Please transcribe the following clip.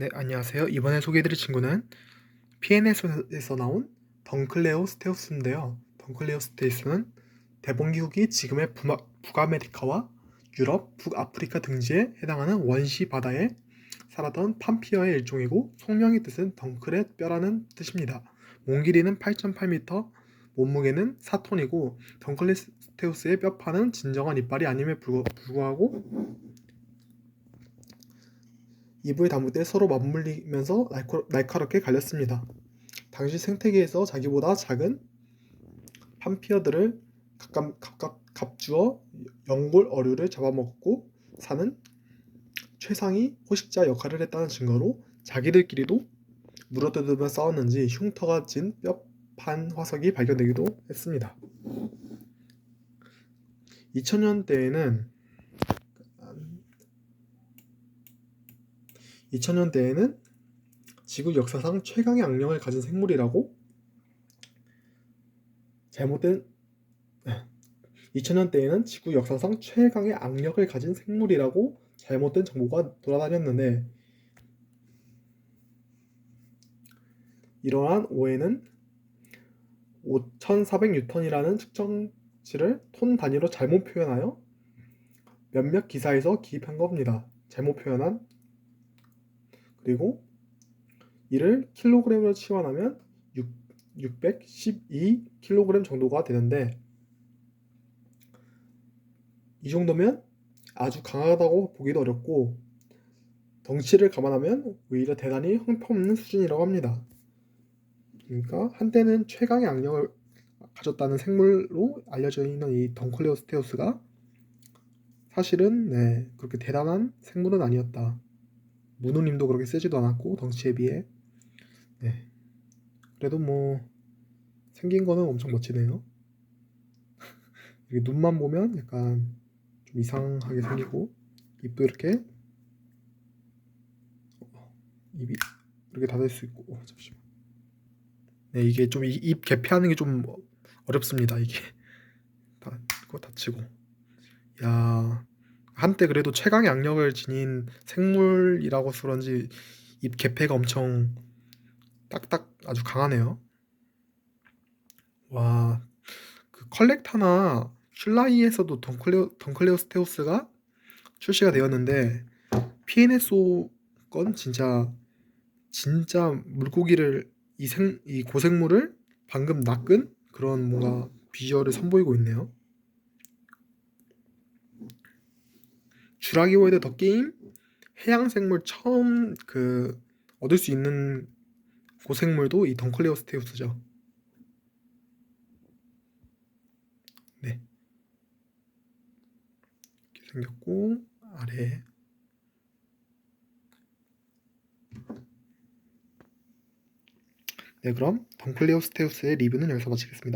네, 안녕하세요. 이번에 소개해드릴 친구는 PNS에서 나온 덩클레오 스테우스인데요. 덩클레오 스테우스는 대봉기국이 지금의 북아, 북아메리카와 유럽, 북아프리카 등지에 해당하는 원시 바다에 살았던 판피어의 일종이고 속명의 뜻은 덩클의 뼈라는 뜻입니다. 몸 길이는 8.8m, 몸무게는 4톤이고 덩클레오스테우스의 뼈판은 진정한 이빨이 아님에 불구- 불구하고 입을 다물 때 서로 맞물리면서 날카, 날카롭게 갈렸습니다. 당시 생태계에서 자기보다 작은 판피어들을 각각, 각각 갑주어 연골 어류를 잡아먹고 사는 최상위 포식자 역할을 했다는 증거로 자기들끼리도 물어뜯으며 싸웠는지 흉터가 진 뼈판 화석이 발견되기도 했습니다. 2000년대에는 2000년대에는 지구 역사상 최강의 악령을 가진 생물이라고 잘못된 2000년대에는 지구 역사상 최강의 악력을 가진 생물이라고 잘못된 정보가 돌아다녔는데 이러한 오해는 5400뉴턴이라는 측정치를 톤 단위로 잘못 표현하여 몇몇 기사에서 기입한 겁니다. 잘못 표현한 그리고 이를 킬로그램으로 치환하면 6, 612kg 정도가 되는데 이 정도면 아주 강하다고 보기도 어렵고 덩치를 감안하면 오히려 대단히 형편없는 수준이라고 합니다. 그러니까 한때는 최강의 악령을 가졌다는 생물로 알려져 있는 이 덩클레오스테우스가 사실은 네, 그렇게 대단한 생물은 아니었다. 문우님도 그렇게 세지도 않았고 덩치에 비해. 네. 그래도 뭐 생긴 거는 엄청 멋지네요. 눈만 보면 약간 좀 이상하게 생기고 입도 이렇게 어, 입이 이렇게 닫을 수 있고. 어, 잠시만. 네 이게 좀 입 개폐하는 게 좀 어렵습니다 이게. 다 이거 닫히고. 야 한때 그래도 최강의 악력을 지닌 생물이라고 서 그런지 입 개폐가 엄청 딱딱 아주 강하네요. 와, 그 컬렉타나 슐라이에서도 덩클레오, 덩클레오스테우스가 출시가 되었는데 PNSO 건 진짜 진짜 물고기를 이 생 이 고생물을 방금 낚은 그런 뭔가 비주얼을 선보이고 있네요. 주라기 월드 더 게임 해양 생물 처음 그 얻을 수 있는 고생물도 이 덩클레오스테우스죠. 네. 이렇게 생겼고 아래 네 그럼 덩클레오스테우스의 리뷰는 여기서 마치겠습니다.